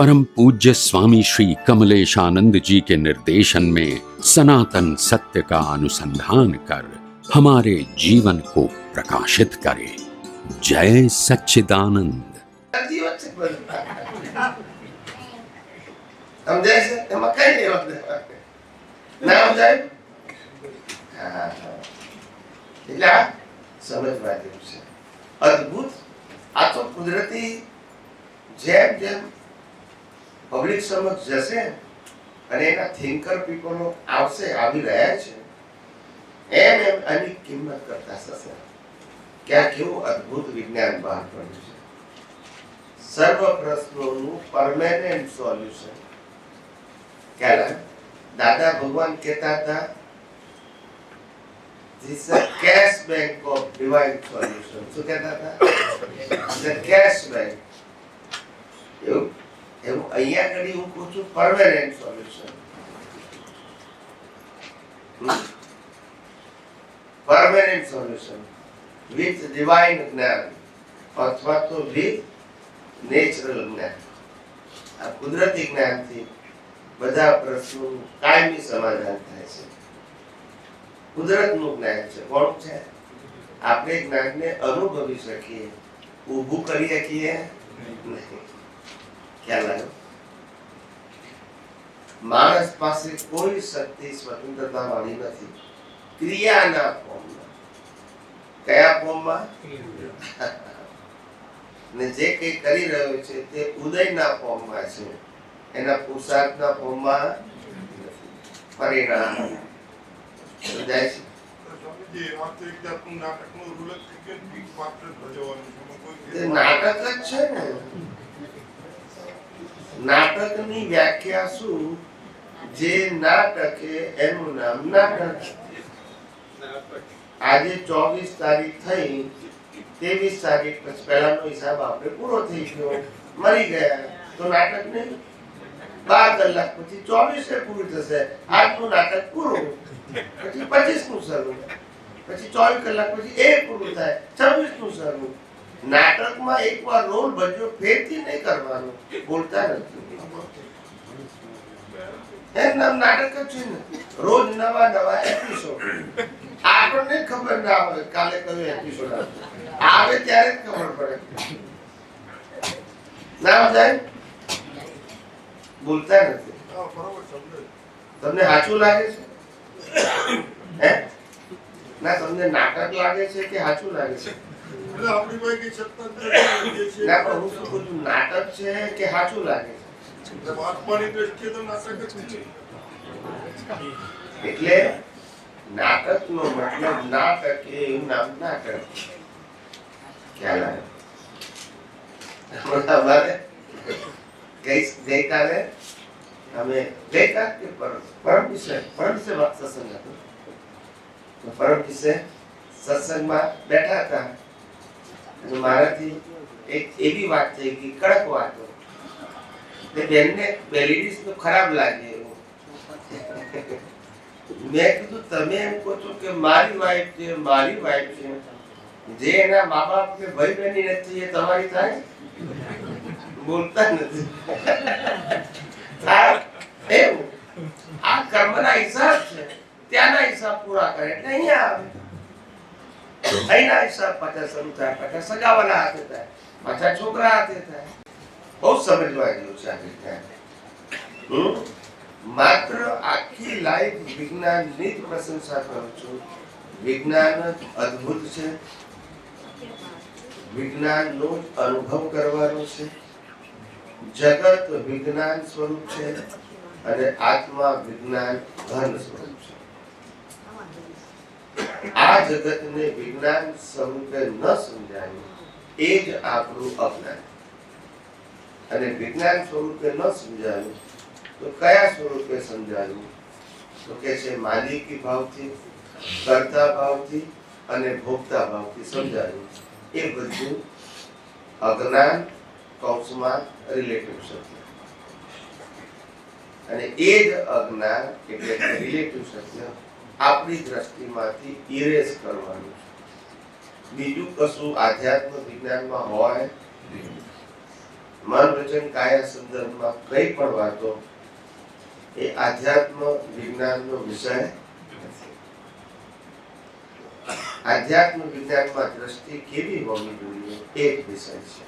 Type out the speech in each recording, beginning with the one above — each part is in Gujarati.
परम पूज्य स्वामी श्री कमलेश आनंद जी के निर्देशन में सनातन सत्य का अनुसंधान कर हमारे जीवन को प्रकाशित करे। जय सच्चिदानंद। अद्भुत आ तो कुदरती जेब जेब પબ્લિક સમક્ષ જશે અને એના થિંકર પીપલો આવશે, આવી રહ્યા છે. એમ એમ આની કિંમત કરતા થશે. કે કેવું અદ્ભુત વિજ્ઞાન બહાર પડ્યું છે. સર્વ પ્રશ્નોનું પરમેનન્ટ સોલ્યુશન ક્યારે દાદા ભગવાન કહેતા હતા, This is a cash bank of divine solution. કહેતા હતા? It's a cash bank. એવું? એવું અહીંયા આગળ હું કહું છું permanent solution permanent solution with divine જ્ઞાન અથવા તો વિથ નેચરલ જ્ઞાન. આ કુદરતી જ્ઞાનથી બધા પ્રશ્નોનું કાયમી સમાધાન થાય છે. કુદરતનું જ્ઞાન છે, કોણ છે? આપણે જ્ઞાનને અનુભવી શકીએ, ઊભું કરી શકીએ? નહીં. ખ્યાલ આવ્યો માણસ પાસે કોઈ શક્તિ સ્વતંત્રતા વાળી નથી. ક્રિયાના ફોર્મમાં. કયા ફોર્મમાં? ને જે કંઈ કરી રહ્યો છે તે ઉદયના ફોર્મમાં છે. એના પુરુષાર્થના ફોર્મમાં. પરિણામ. સમજાય છે? નાટક જ છે ને. નાટકની વ્યાખ્યા શું? જે નાટકે એનું નામ નાટક આજે ચોવીસ તારીખ થઈ, ત્રેવીસ તારીખ પછી પહેલાનો હિસાબ આપણે પૂરો થઈ ગયો. મરી ગયા. તો નાટક નહીં? બાર કલાક પછી ચોવીસે પૂરું થશે. આજનું નાટક પૂરું. પછી પચીસનું શરૂ. પછી ચોવીસ કલાક પછી એ પૂરું થાય. છવ્વીસનું શરૂ. નાટકમાં એકવાર રોલ ભજ્યો ફેરથી નહીં કરવાનો. બોલતા નથી. એમ નાટક જ છે ને. રોજ નવા નવા એપિસોડ આપણને ખબર ના હોય, કાલે કયો એપિસોડ આવે ત્યારે જ ખબર પડે. ના જાય બોલતા નથી. તમને સાચું લાગે છે? હે? ના, તમને નાટક લાગે છે કે સાચું લાગે છે? એટલે આપણી પાસે કઈ સત્તા જ નથી. જે છે ના પણ હું શું કહું છું નાટક છે કે સાચું લાગે એટલે આત્માની દ્રષ્ટિએ તો નાટક જ છે. છે એટલે નાટક નો મતલબ નાટક એ એવું નામ નાટક ખ્યાલ આવ્યો અમારે ગઈ ગઈકાલે અમે ગઈકાલ કે પરમ પરમ વિશે પરમ વિશે વાત સત્સંગ હતો. તો પરમ વિશે સત્સંગમાં બેઠા હતા. અને મારાથી એક એવી વાત થઈ ગઈ કડક વાતો. ને બેનને બે તો ખરાબ લાગે એવું. મેં કીધું, તમે એમ કહો છો કે મારી વાઈફ છે, મારી વાઈફ છે. જે એના મા બાપ કે ભાઈ બહેની નથી, એ તમારી થાય? બોલતા નથી. એવું. આ કર્મના હિસાબ છે. ત્યાંના હિસાબ પૂરા કરે. એટલે અહીંયા આવે. હિસાબ પાછા પાછા સગાવાના હાથે થાય, પાછા છોકરા બહુ સમજવા જેવું છે આ હમ? માત્ર આખી લાઈફ વિજ્ઞાનની જ પ્રશંસા કરું છું. વિજ્ઞાન અદ્ભુત છે. વિજ્ઞાનનો અનુભવ કરવાનો છે. જગત વિજ્ઞાન સ્વરૂપ છે અને આત્મા વિજ્ઞાન ઘન સ્વરૂપ છે. આ જગતને વિજ્ઞાન સ્વરૂપે ન સમજાયું, એ જ આપણું અજ્ઞાન. અને વિજ્ઞાન સ્વરૂપે ન સમજાયું, તો કયા સ્વરૂપે સમજાયું? તો કે છે માલિકી ભાવથી, કરતા ભાવથી અને ભોગતા ભાવથી સમજાયું. એ બધું અજ્ઞાન, કૌંસમાં રિલેટિવ સત્ય અને એ જ અજ્ઞાન એટલે રિલેટિવ સત્ય આપણી દ્રષ્ટિમાંથી ઇરેઝ કરવાનું છે બીજું કશું આધ્યાત્મ વિજ્ઞાનમાં હોય. મન વચન કાયા સંદર્ભમાં કઈ પણ વાતો એ આધ્યાત્મ વિજ્ઞાનનો વિષય. આધ્યાત્મ વિજ્ઞાનમાં દ્રષ્ટિ કેવી હોવી જોઈએ એ વિષય છે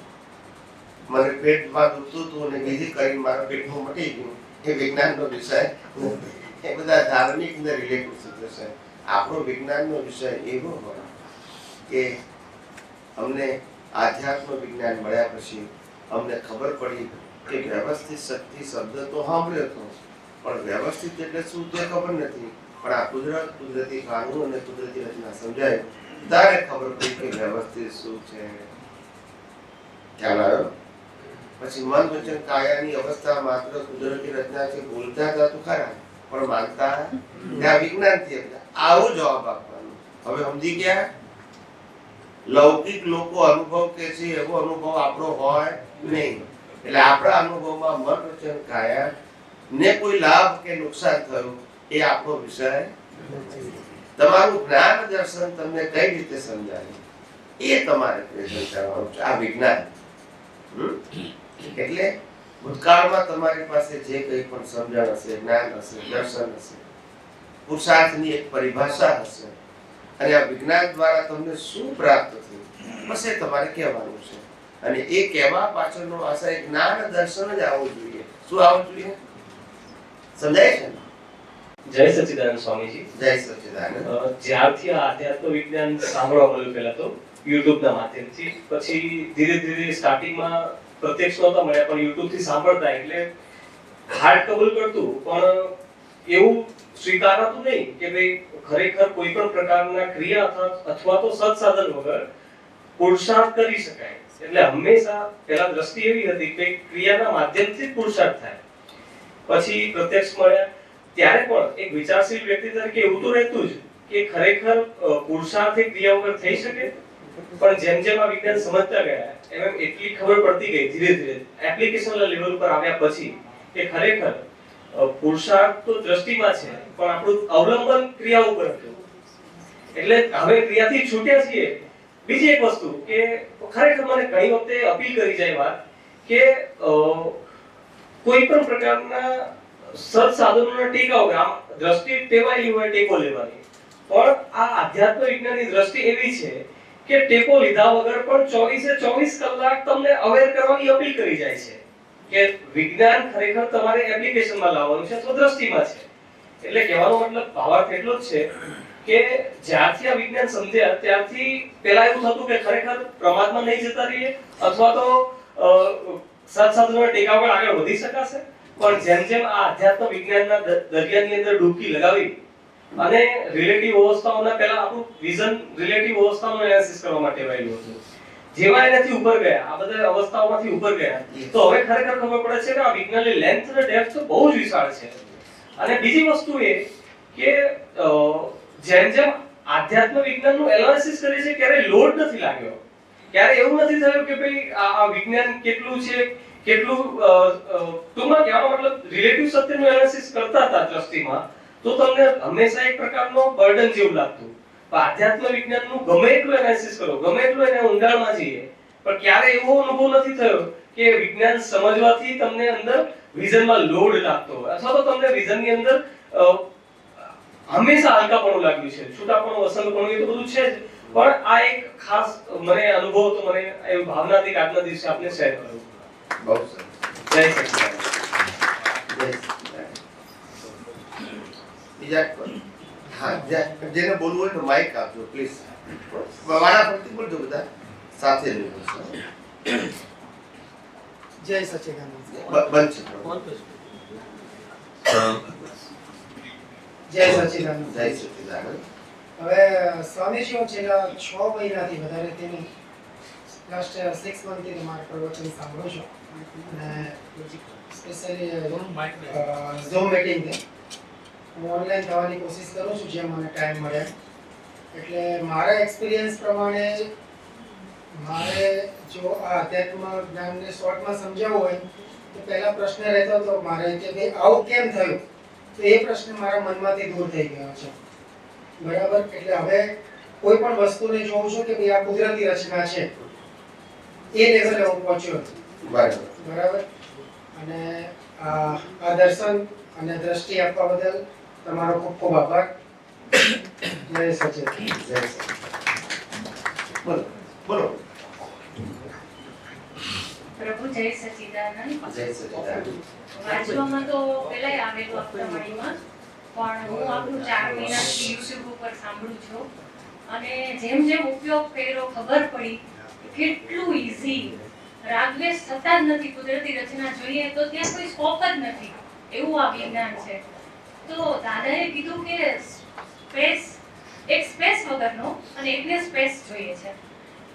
મને પેટમાં દુખતું હતું અને બીજી કરીને મારા પેટમાં મટી ગયું એ વિજ્ઞાનનો વિષય નથી. એ બધા ધાર્મિક ને રિલેટેડ સૂત્ર છે આપણો વિજ્ઞાનનો વિષય એવો હોય કે અમને આધ્યાત્મ વિજ્ઞાન મળ્યા પછી અમને ખબર પડી કે વ્યવસ્થિત શક્તિ શબ્દ તો સાંભળ્યો હતો પણ વ્યવસ્થિત એટલે શું તે ખબર નથી. પણ આ કુદરત, કુદરતી કાનૂન અને કુદરતી રચના સમજાય. ત્યારે ખબર પડી કે વ્યવસ્થિત શું છે. ખ્યાલ આવ્યો? પછી મન વચન કાયાની અવસ્થા માત્ર કુદરતી રચના છે, બોલતા હતા તો ખરા. પણ માંગતા ત્યાં વિજ્ઞાનથી આવો જવાબ આપવાનો. હવે સમજી ગયા? લૌકિક લોકો અનુભવ કે છે એવો અનુભવ આપણો હોય નહીં. એટલે આપણા અનુભવમાં મન વચન કાયા ને કોઈ લાભ કે નુકસાન થયું એ આપણો વિષય તમારું જ્ઞાન દર્શન તમને કઈ રીતે સમજાય? એ તમારે પ્રેઝન્ટ કરવાનું છે. આ વિજ્ઞાન? એટલે ભૂતકાળમાં તમારી પાસે જે કંઈ પણ સમજણ હશે જ્ઞાન હશે દર્શન હશે પુરુષાર્થની એક પરિભાષા હશે અને આ વિજ્ઞાન દ્વારા તમને શું પ્રાપ્ત થયું બસ એ તમારે કહેવાનું છે. અને એ કહેવા પાછળનો આશય જ્ઞાન દર્શન જ આવવું જોઈએ. શું આવવું જોઈએ? સમજાય છે ને? જય સચિદાનંદ સ્વામીજી. જય સચિદાનંદ. જ્યારથી આ આધ્યાત્મ વિજ્ઞાન સાંભળવા મળ્યું પહેલા તો યુટ્યુબના માધ્યમથી પછી ધીરે ધીરે સ્ટાર્ટિંગમાં પ્રત્યક્ષ નહોતા મળ્યા, પણ યુટ્યુબથી સાંભળતા, એટલે હાર્ડ કબૂલ કરતું, પણ એવું સ્વીકારાતું નહીં કે ભાઈ ખરેખર કોઈ પણ પ્રકારના ક્રિયા અથવા તો સત્સાધન વગર પુરુષાર્થ કરી શકાય. એટલે હંમેશા પહેલા દ્રષ્ટિ એવી હતી કે ક્રિયાના માધ્યમથી પુરુષાર્થ થાય. પછી પ્રત્યક્ષ મળ્યા. ત્યારે પણ એક વિચારશીલ વ્યક્તિ તરીકે એવું તો રહેતું જ કે ખરેખર પુરુષાર્થ ક્રિયા વગર થઈ શકે. પણ જેમ જેમ આ વિજ્ઞાન સમજતા ગયા એમ એટલી ખબર પડતી ગઈ ધીરે ધીરે. એપ્લિકેશનના લેવલ પર આવ્યા પછી કે ખરેખર પુરુષાર્થ તો દ્રષ્ટિમાં છે, પણ આપણું અવલંબન ક્રિયા ઉપર હતું. એટલે હવે ક્રિયાથી છૂટ્યા છીએ. બીજી એક વસ્તુ કે ખરેખર મને ઘણી વખતે અપીલ કરી જાય વાત કે કોઈ પણ પ્રકારના સત્સાધનોના ટેકા વગર આમ દ્રષ્ટિ ટેવાયેલી હોય ટેકો લેવાની. પણ આ આધ્યાત્મ વિજ્ઞાનની દ્રષ્ટિ એવી છે કે ટેકો લીધા વગર પણ ચોવીસે ચોવીસ કલાક તમને અવેર કરવાની અપીલ કરી જાય છે કે વિજ્ઞાન ખરેખર તમારે એપ્લિકેશનમાં લાવવાનું છે અથવા દ્રષ્ટિમાં છે. એટલે કહેવાનો મતલબ ભાવાર્થ એટલો જ છે કે જ્યારથી આ વિજ્ઞાન સમજ્યા ત્યારથી પહેલા એવું થતું કે ખરેખર પ્રમાદમાં નહીં જતા રહીએ, અથવા તો સત્સાધનોના ટેકા પર આગળ વધી શકાશે. પણ જેમ જેમ આ આધ્યાત્મ વિજ્ઞાનના દરિયાની અંદર ડૂબકી લગાવી અને રિલેટિવ અવસ્થાઓના પહેલા આપણું વિઝન રિલેટિવ અવસ્થાનું એનાલિસિસ કરવા માટે વાયેલું હતું. જેવા એનાથી ઉપર ગયા આ બધા અવસ્થાઓમાંથી ઉપર ગયા. તો હવે ખરેખર ખબર પડે છે કે આ વિજ્ઞાનની લેન્થ અને ડેપ્થ તો બહુ જ વિશાળ છે. અને બીજી વસ્તુ એ કે જેમ જેમ આધ્યાત્મ વિજ્ઞાનનું એનાલિસિસ કરે છે ક્યારે લોડ નથી લાગ્યો. ક્યારે એવું નથી થયું કે ભાઈ આ વિજ્ઞાન કેટલું છે કેટલું ટૂંકમાં કહેવાનો મતલબ રિલેટિવ સત્યનું એનાલિસિસ કરતા હતા દ્રષ્ટિમાં તો તમને હંમેશા એક પ્રકારનો બર્ડન જેવું લાગતું. આધ્યાત્મ વિજ્ઞાનનું ગમે એટલું એનાલિસિસ કરો ગમે એટલું એને ઊંડાણમાં જઈએ પણ ક્યારે એવો અનુભવ નથી થયો કે વિજ્ઞાન સમજવાથી તમને અંદર વિઝનમાં લોડ લાગતો હોય. અથવા તો તમને વિઝનની અંદર હંમેશા હલકાપણું લાગ્યું છે. છૂટાપણું અસંગપણું એ તો બધું છે જ. પણ આ એક ખાસ મને અનુભવ તો મને એ ભાવનાથી આજના દિવસે આપને શેર કર્યો. બહુ સરસ. જય સચિદાનંદ. બીજા હા જેને બોલવું હોય તો માઇક આપજો પ્લીઝ વાળા પરથી બોલજો બધા. સાથે જય સચિદાનંદ. બંધ જય સચ્ચિદાનંદ જય સચ્ચિદાનંદ હવે સ્વામીજી હું છેલ્લા છ મહિનાથી વધારે તેની લાસ્ટ સિક્સ મંથથી તમારા પ્રવચન સાંભળું છું. અને સ્પેશિયલી ઝૂમ મિટિંગથી હું ઓનલાઈન થવાની કોશિશ કરું છું જ્યાં મને ટાઈમ મળે. એટલે મારા એક્સપિરિયન્સ પ્રમાણે મારે જો આ અધ્યાત્મ જ્ઞાનને શોર્ટમાં સમજાવવું હોય તો પહેલા પ્રશ્ન રહેતો હતો મારે કે ભાઈ આવું કેમ થયું? તો એ પ્રશ્ન મારા મનમાંથી દૂર થઈ ગયો છે. બરાબર? એટલે હવે કોઈ પણ વસ્તુને જોઉં છું કે ભાઈ આ કુદરતી રચના છે એ લેવલે હું પહોંચ્યો બરાબર. બરાબર? અને આ આ દર્શન અને દ્રષ્ટિ આપવા બદલ તમારો ખૂબ ખૂબ આભાર જય સચિન. જય. બોલો. બોલો. પ્રભુ જય સચિદાનંદ. જય સચિદાનંદ. વાંચવામાં તો પેલા આવેલું અપ્તમણીમાં પણ હું આપણું ચાર મહિનાથી યુટ્યુબ ઉપર સાંભળું છું. અને જેમ જેમ ઉપયોગ કર્યો ખબર પડી કેટલું ઈઝી રાગવેશ થતા જ નથી. કુદરતી રચના જોઈએ તો ત્યાં કોઈ સ્કોપ જ નથી. એવું આ વિજ્ઞાન છે. તો દાદાએ કીધું કે સ્પેસ, એક સ્પેસ વગરનો અને એકને સ્પેસ જોઈએ છે.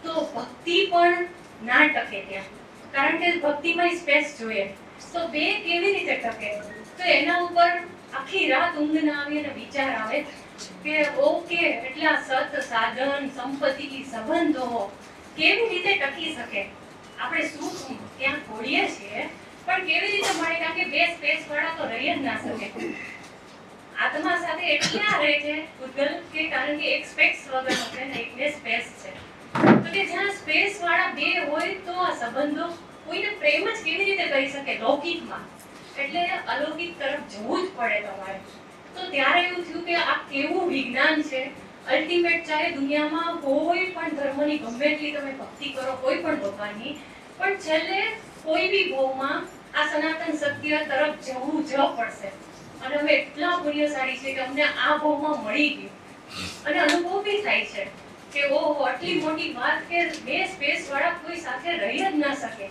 તો ભક્તિ પણ ના ટકે ત્યાં. કારણ કે ભક્તિમાં સ્પેસ જોઈએ. તો બે કેવી રીતે ટકે? તો એના ઉપર આખી રાત ઊંઘ ના આવે અને વિચાર આવે કે ઓકે, એટલા સત સાધન, સંપત્તિ, સંબંધો કેવી રીતે ટકી શકે? આપણે સુખ ત્યાં ખોડીએ છીએ? પણ કેવી રીતે મળે કારણ કે બે સ્પેસ વાળા તો રહી જ ના શકે. આત્મા સાથે એટલા રહે છે ભૂતગલ કે કારણ કે એક સ્પેસ વગરનો છે ને એકને સ્પેસ છે. તો કે જ્યાં સ્પેસ વાળા બે હોય તો આ સંબંધો કોઈને પ્રેમ જ કેવી રીતે કરી શકે લૌકિકમાં? એટલે અલૌકિક તરફ જવું જ પડે તમારે. તો ત્યારે એવું થયું કે આ કેવું વિજ્ઞાન છે? અલ્ટિમેટ ચાહે દુનિયામાં કોઈ પણ ધર્મની ગમે એટલી તમે ભક્તિ કરો, કોઈ પણ ભગવાનની, પણ છેલ્લે કોઈ બી ભાવમાં આ સનાતન સત્ય તરફ જવું જ પડશે. અને અમે એટલા પુણ્યશાળી છે કે અમને આ ભાવમાં મળી ગયું. અને અનુભવ બી થાય છે કે ઓહો, આટલી મોટી વાત કે બે સ્પેસ વાળા કોઈ સાથે રહી જ ના શકે.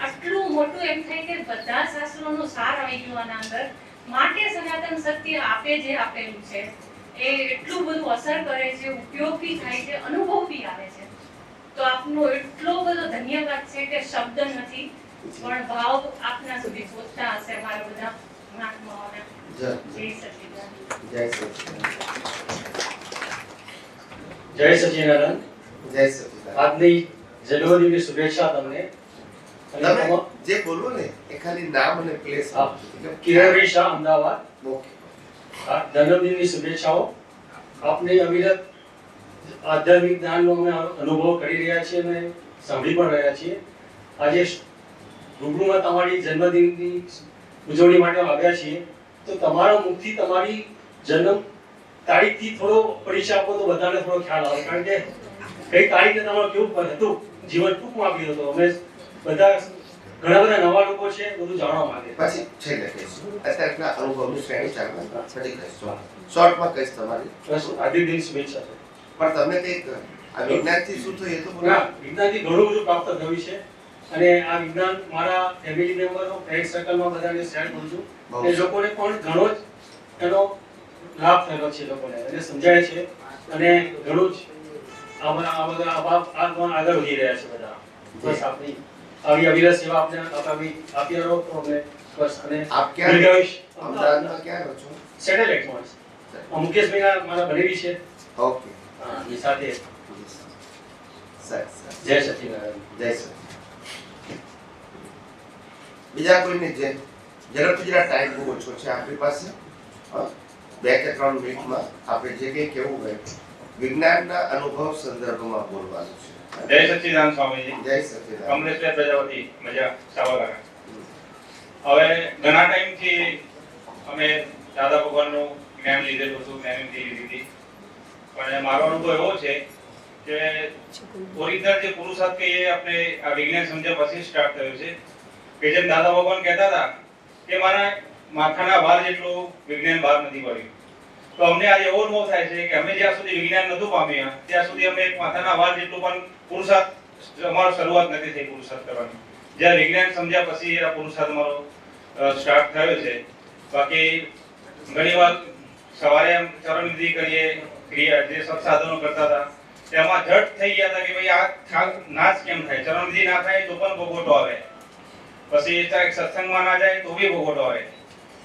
આટલું મોટું એમ થાય કે બધા શાસ્ત્રોનો સાર આવી ગયો આના અંદર. માટે સનાતન સત્ય આપે જે આપેલું છે. એ એટલું બધું અસર કરે છે, ઉપયોગ બી થાય છે, અનુભવ બી આવે છે. તો આપનો એટલો બધો ધન્યવાદ છે કે શબ્દ નથી, પણ ભાવ આપના સુધી પહોંચતા હશે અમારા બધા મહાત્માઓના. જય સચિદાનંદ. જય સચિદાનંદ. આજની જન્મદિનની શુભેચ્છા તમને. તમે જે બોલો ને એ ખાલી નામ અને પ્લેસ કિરણ શાહ અમદાવાદ. ઓકે. જન્મદિનની શુભેચ્છાઓ. આપને અવિરત આધ્યાત્મિક જ્ઞાનનો અમે અનુભવ કરી રહ્યા છીએ અને સાંભળી પણ રહ્યા છીએ. આજે રૂબરૂમાં તમારી જન્મદિનની ઉજવણી માટે આવ્યા છીએ. તો તમારા મુખથી તમારી જન્મ તારીખથી થોડો પરિચય આપો તો બધાને થોડો ખ્યાલ આવે. કારણ કે કઈ તારીખે તમારું કેવું હતું? જીવન ટૂંકમાં આપ્યું હતું અમે બધા ઘણા બધા નવા લોકો છે બધું જાણવા માંગે. પછી છેલ્લે કહીશું. અત્યારના અનુભવની શ્રેણી ચાલવા પછી કહીશું. શોર્ટમાં કહીશ તમારી. બસ હાર્દિક દિન શુભેચ્છા પણ તમને કંઈક આ વિજ્ઞાનથી શું થયું એ તો ના વિજ્ઞાનથી ઘણું બધું પ્રાપ્ત થયું છે. અને આ વિજ્ઞાન મારા ફેમિલી મેમ્બરો ફ્રેન્ડ સર્કલમાં બધાને શેર કરું છું. બહુ લોકોને પણ ઘણો જ એનો લાભ થયેલો છે લોકોને અને સમજાય છે. અને ઘણું જ આ બધા આ બધા આમાં આગળ વધી રહ્યા છે બધા. બસ આપની આવી અવિરત સેવા આપને આપી આપી રહો તો અમને બસ અને આપ ક્યાં દીર્ઘાયુષ અમદાવાદમાં ક્યાં રહો છો? સેટેલાઇટમાં આ મુકેશભાઈ મારા બનેવી છે. ઓકે. હા, એ સાથે જય સચિનારાયણ જય સર બીજા કોઈની જે ઝડપથી જરા ટાઈમ બહુ ઓછો છે આપણી પાસે બે કે ત્રણ મિનિટમાં આપણે જે કંઈ કહેવું હોય વિજ્ઞાનના અનુભવ સંદર્ભમાં બોલવાનું છે. જય સચિદાન સ્વામીજી. જય સચિદાન. કમલેશભાઈ પ્રજાપતિ મજા સાવરકર. હવે ઘણા ટાઈમથી અમે દાદા ભગવાનનું જ્ઞાન લીધેલું હતું જ્ઞાનથી લીધી હતી. પણ મારો અનુભવ એવો છે કે ઓરિજિનલ જે પુરુષાર્થ કે એ આપણે આ વિજ્ઞાન સમજ્યા પછી સ્ટાર્ટ થયું છે. કે જેમ દાદા ભગવાન કહેતા હતા કે મારા માથાના ભાર જેટલું વિજ્ઞાન બહાર નથી પડ્યું. તો અમને આજે એવો અનુભવ થાય છે કે અમે જ્યાં સુધી વિજ્ઞાન નહોતું પામ્યા, ત્યાં સુધી અમે માથાના ભાર જેટલું પણ પુરુષાર્થ, અમારો શરૂઆત નથી થઈ પુરુષાર્થ કરવાની. જ્યારે વિજ્ઞાન સમજ્યા પછી એના પુરુષાર્થ અમારો સ્ટાર્ટ થયો છે. બાકી ઘણી વાર સવારે એમ ચરણવિધિ કરીએ, ક્રિયા જે સત્સાધનો કરતા હતા એમાં જટ થઈ ગયા હતા કે ભાઈ આ નાશ કેમ થાય? ચરણવિધિ ના થાય તો પણ ભોગવટો આવે. પછી ચાहे સત્સંગમાં ના જાય તો બી ભોગવટો આવે.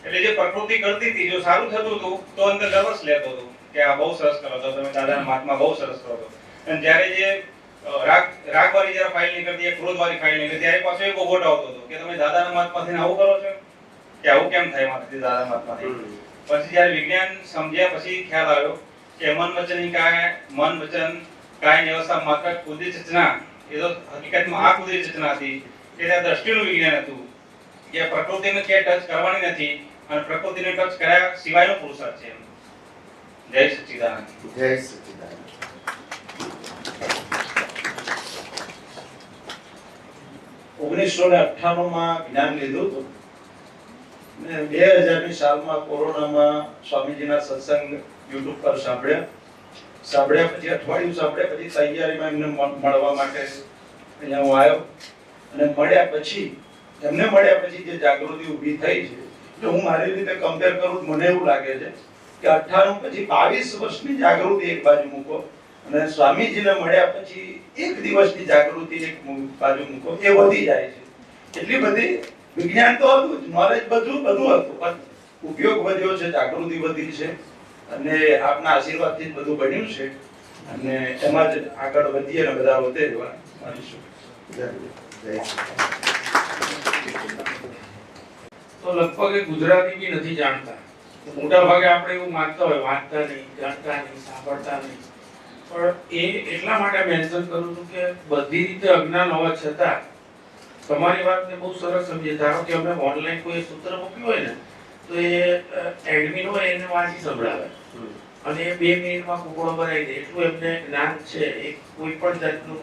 એટલે જે પ્રકૃતિ કરતી હતી જો સારું થતું હતું તો અંદર ગર્વસ લેતો હતો કે આ બહુ સરસ કરો છો તમે દાદાના મહાત્મા બહુ સરસ કરો છો. અને જ્યારે જે રાગ રાગવાળી જ્યારે ફાઇલ નીકળતી ક્રોધવાળી ફાઇલ નીકળતી ત્યારે પાછો એ ભોગવટો આવતો હતો કે તમે દાદાના મહાત્માથી આવું કરો છો? કે આવું કેમ થાય મારાથી દાદા મહાત્માથી? પછી જ્યારે વિજ્ઞાન સમજ્યા પછી ખ્યાલ આવ્યો કે મન વચન કાય મન વચન કાય વ્યવસ્થા માત્ર કુદરતી ચેતના એ તો હકીકતમાં આ કુદરતી ચેતના હતી. કે ત્યાં દ્રષ્ટિનું વિજ્ઞાન હતું. જે પ્રકૃતિને કે ટચ કરવાની નથી અને પ્રકૃતિને ટચ કર્યા સિવાયનો પુરુષાર્થ છે એમ. જય સચ્ચિદાનંદ જય સચિદાનંદ. ઓગણીસો ને અઠ્ઠાણું માં જ્ઞાન લીધું હતું. ને બે હજારની સાલમાં કોરોનામાં સ્વામીજીના સત્સંગ યુટ્યુબ પર સાંભળ્યા. સાંભળ્યા પછી અઠવાડિયું સાંભળ્યા પછી તૈયારીમાં એમને મળ- મળવા માટે અહીંયા હું આવ્યો. અને મળ્યા પછી, એમને મળ્યા પછી જે જાગૃતિ ઊભી થઈ છે એટલે હું મારી રીતે કમ્પેર કરું, મને એવું લાગે છે કે અઠ્ઠાણું પછી બાવીસ વર્ષની જાગૃતિ એક બાજુ મૂકો અને સ્વામીજીને મળ્યા પછી એક દિવસની જાગૃતિ એક બાજુ મૂકો, એ વધી જાય છે એટલી બધી વિજ્ઞાન તો હતું જ નોલેજ બધું બધું હતું, પણ ઉપયોગ વધ્યો છે, જાગૃતિ વધી છે અને આપના આશીર્વાદથી બધું બન્યું છે અને એમાં જ આગળ વધીએ અને બધા વધે એવા માનીશું જરૂર. તો લગભગ ગુજરાતી બી નથી જાણતા. મોટા ભાગે આપણે એવું માનતા હોય, વાંચતા નહીં, જાણતા નહીં, સાંભળતા નહીં. પણ એ એટલા માટે મેન્શન કરું છું કે બધી રીતે અજ્ઞાન હોવા છતાં તમારી વાતને બહુ સરસ સમજે ધારો કે અમે ઓનલાઈન કોઈ સૂત્ર મૂક્યું હોય ને, તો એ એડમિન હોય એને વાંચી સંભળાવે. અને એ બે મિનિટમાં કુકડો ભરાઈ દે એટલું એમને જ્ઞાન છે, એ કોઈ પણ જાતનું.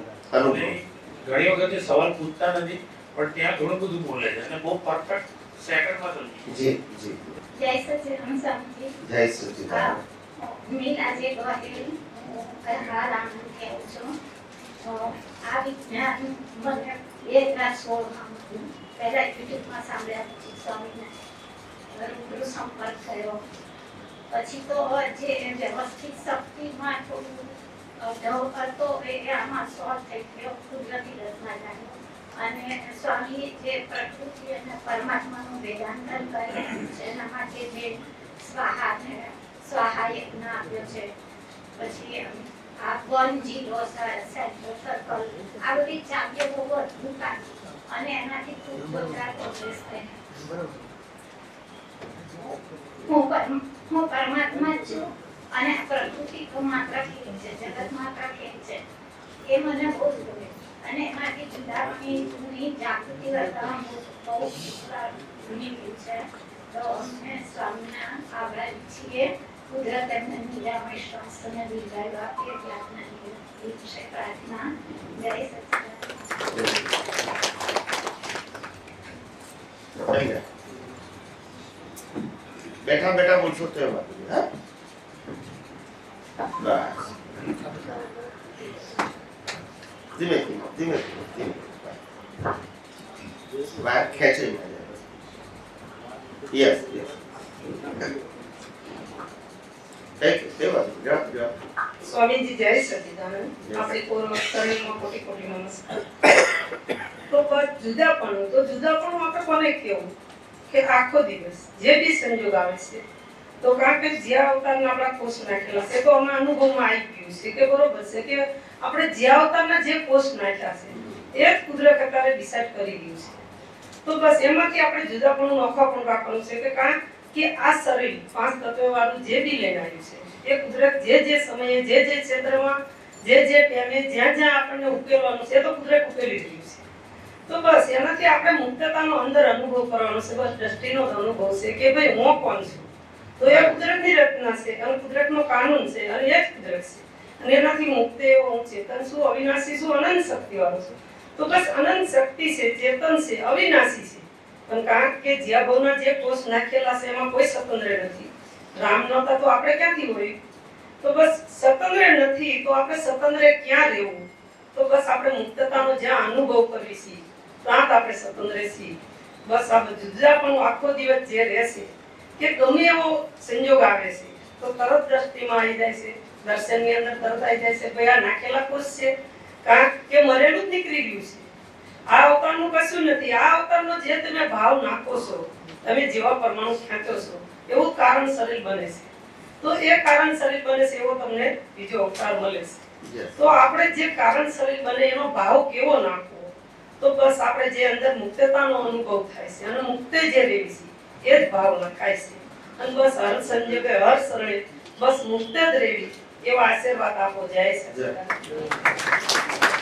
ઘણી વખત એ સવાલ પૂછતા નથી પણ ત્યાં ઘણું બધું બોલે છે અને બહુ પરફેક્ટ સેકન્ડમાં સમજી જી જી. જય સચિદાનંદ સ્વામીજી. જય સચિદાનંદ. મેં આજે ગવાયેલી હું રામ કેવું છું. તો આ વિજ્ઞાન મને બે હજાર સોળમાં હતું પહેલા યુટ્યુબમાં સાંભળ્યા પછી સ્વામીના રૂબરૂ સંપર્ક થયો. પછી તો જે વ્યવસ્થિત શક્તિમાં થોડું હતો એ આમાં સોલ્વ થઈ કુદરતી રચના જાણ્યો અને સ્વામી જે પ્રકૃતિ અને પરમાત્માનું વેદાંતન કરે છે એના માટે જે સ્વાહા સ્વાહા યજ્ઞ આપ્યો છે પછી આ વન જીરો સર્કલ આ બધી ચાવીઓ બહુ અદભુત અને એનાથી ખૂબ બધા પ્રોગ્રેસ થયા હું પરમાત્મા છું. અને પ્રકૃતિ તો માત્ર ખેલ છે, જગત માત્ર ખેલ છે. એ મને બહુ જ ગમે. અને એમાંથી જુદાની જૂની જાગૃતિ વર્તવામાં બહુ જૂની ગયું છે. તો અમને સ્વામીના આભારી છીએ કુદરત એમને નિરામય શ્વાસને દીર્ઘાયુ આપે એટલી આપના છે પ્રાર્થના. જય સચિદાન બેઠા બેઠા બોલશો તો એમાં હા? બસ ધીમે ધીમે ધીમે ધીમે ધીમે Yes, yes. સ્વામીજી જય સચિદાનંદ. આપણે શરણીમાં કોટી કોટી નમસ્કાર. તો બસ પણ તો જુદાપણું આપણે કોને કેવું કે આખો દિવસ જે બી સંજોગ આવે છે તો કારણ કે જ્યાં અવતારના આપણા કોષ નાખેલા છે. તો અમે અનુભવમાં આવી ગયું છે કે બરોબર છે કે આપણે જ્યાં અવતારના જે કોષ નાખ્યા છે, એ જ કુદરત અત્યારે ડિસાઈડ કરી ગયું છે. તો બસ એમાંથી આપણે જુદાપણું પણ રાખવાનું છે કે કારણ કે આ શરીર પાંચ તત્વ વાળું જે બી લઈને આવ્યું છે, એ કુદરત જે જે સમયે, જે જે ક્ષેત્રમાં, જે જે ટાઈમે, જ્યાં જ્યાં આપણને ઉકેલવાનું છે તો કુદરત ઉકેલી રહ્યું છે. તો બસ એનાથી આપણે મુક્તતાનો અંદર અનુભવ કરવાનો છે, બસ દ્રષ્ટિનો અનુભવ છે કે ભાઈ હું કોણ છું? તો એ કુદરતની રચના છે, અને કુદરતનો કાનૂન છે, અને એ જ કુદરત છે. અને એનાથી મુક્ત, એવો હું ચેતન છું, અવિનાશી છું, અનંત શક્તિ વાળો છું. તો બસ અનંત શક્તિ છે, ચેતન છે, અવિનાશી છે. પણ કારણ કે જ્યાં ભવના જે કોષ નાખેલા છે, એમાં કોઈ સ્વતંત્ર નથી. રામ નહોતા તો આપણે ક્યાંથી હોય? તો બસ સ્વતંત્ર નથી, તો આપણે સ્વતંત્ર ક્યાં રહેવું? તો બસ આપણે મુક્તતાનો જ્યાં અનુભવ કરીએ છીએ, ત્યાં આપણે સ્વતંત્ર છીએ. બસ આ જુદા પણ આખો દિવસ જે રહેશે કે ગમે એવો સંજોગ આવે છે તો તરત દ્રષ્ટિમાં આવી જાય છે દર્શનની અંદર તરત આવી જાય છે ભાઈ આ નાખેલા કોષ છે કાં કે મરેલું જ નીકળી ગયું છે. આ અવતારનું કશું નથી આ અવતારનો જે તમે ભાવ નાખો છો તમે જેવા પરમાણુ ખેંચો છો એવું કારણ શરીર બને છે. તો એ કારણ શરીર બને છે એવો તમને બીજો અવતાર મળે છે. તો આપણે જે કારણ શરીર બને એનો ભાવ કેવો નાખવો તો બસ આપણે જે અંદર મુક્તતાનો અનુભવ થાય છે અને મુક્તે જે રહેવી છે એ જ ભાવ લખાય છે. અને બસ હર સંજોગે હર શરણે બસ મુક્ત જ રહેવી. એવા આશીર્વાદ આપો જય. સચિદાનંદ.